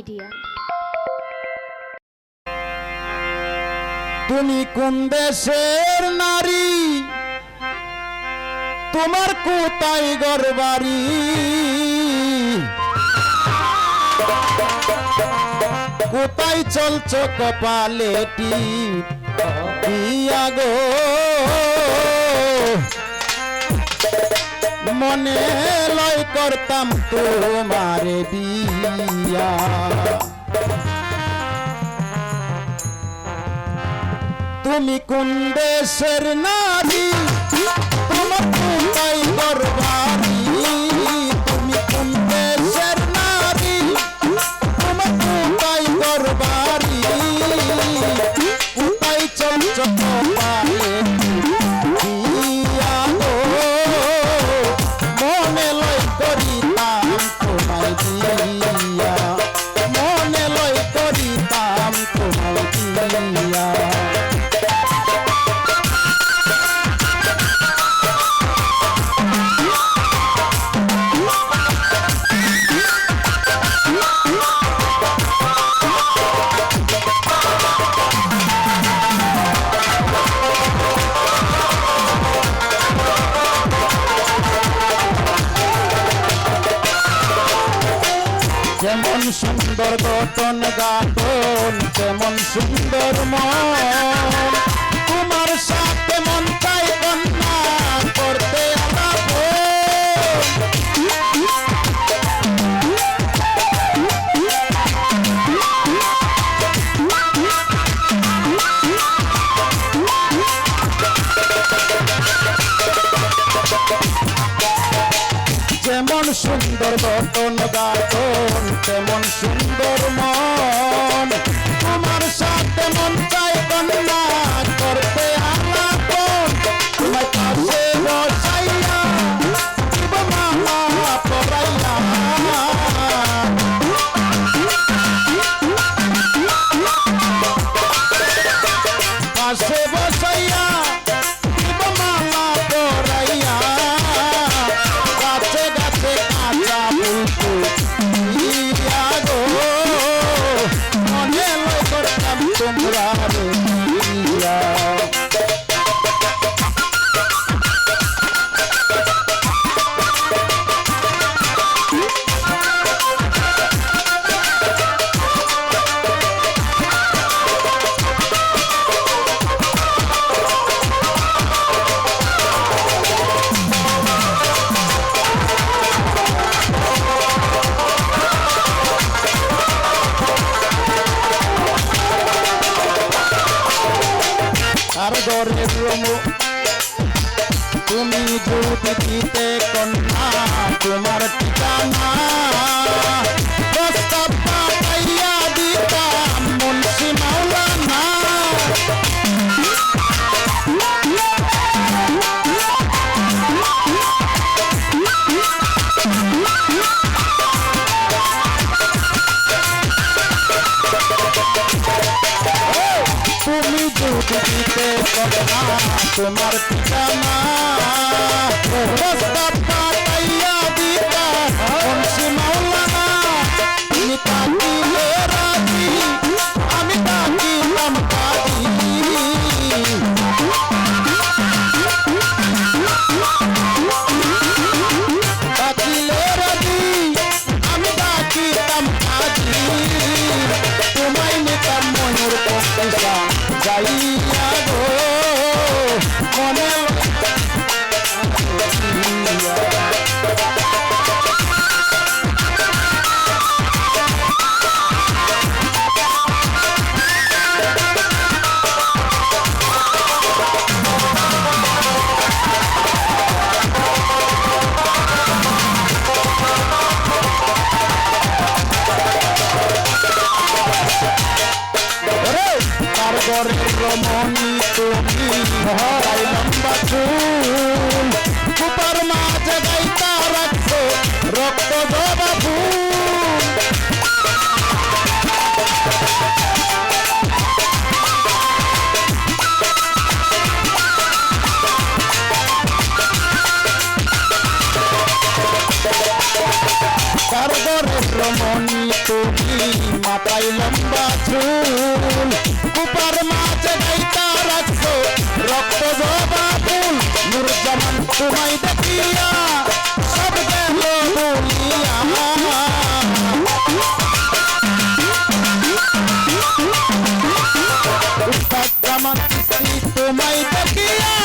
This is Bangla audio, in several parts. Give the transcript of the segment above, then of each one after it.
মিডিয়া। তুমি কোন দেশের নারী? তোমার কোথায় গরবারি কোথায় চলছ কপালে টিয়া গো মনে লয় করতাম তোমার বিয়া তুমি কোন দেশের নারী? দিয়া যেমন সুন্দর গঠন গাঠন তেমন সুন্দর মন। তোমার সাথে মন চাই কন্যা সুন্দর গঠন গাঠন তেমন সুন্দর মন। তোমার সাথে মন চাই কন্যা। আর গরের রমু তুমি যদি দিতে কন্যা তোমার ঠিকানা তোমার পিতামা। দিতাম মুন্সি ঘরের রমণী তুমি হরাই লম্বা চুল কুপার মাঝে গাইতা রাখছো রক্ত জবা ফুল তার তুমি মাথায় লম্বা চুল কুপার মাঝে গাইতা রাখছো রক্ত জবা ফুল নুরজামান তোমায় দেখিয়া সব গেল বলিয়া তোমায় দেখিয়া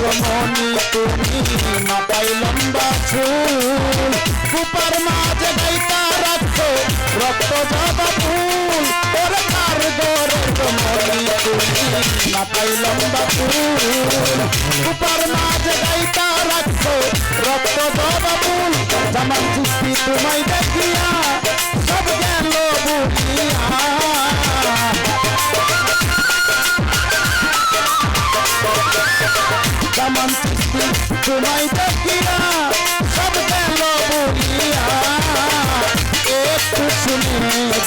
রমণী তুমি মাথায় লম্বা চুল কুপার মাঝে গাইতা রক্ত জবা ফুল গোরে রমণী তুমি মাথায় লম্বা চুল কুপার মাঝে গাইতা রাখছো। রক্ত জবা ফুল জামান সৃষ্টি তোমায় দেখিয়া সব গেল দেখিয়া একটু শুনে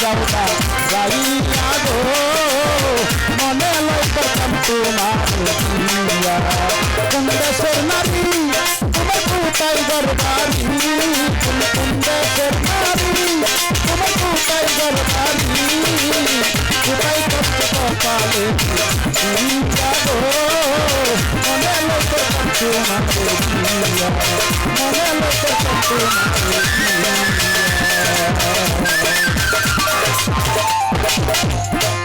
যাওটা গাইয়া গো মনে লই করতাম তোমার কোন দেশের নারী তোমার কোথায় দরবারি কোন দেশের নারী তোমার কোথায় দরবারি কোথায় কষ্ট কপালে দিয়া গো মনে লই করতাম তোমার মনে লই করতাম তোমার Yeah.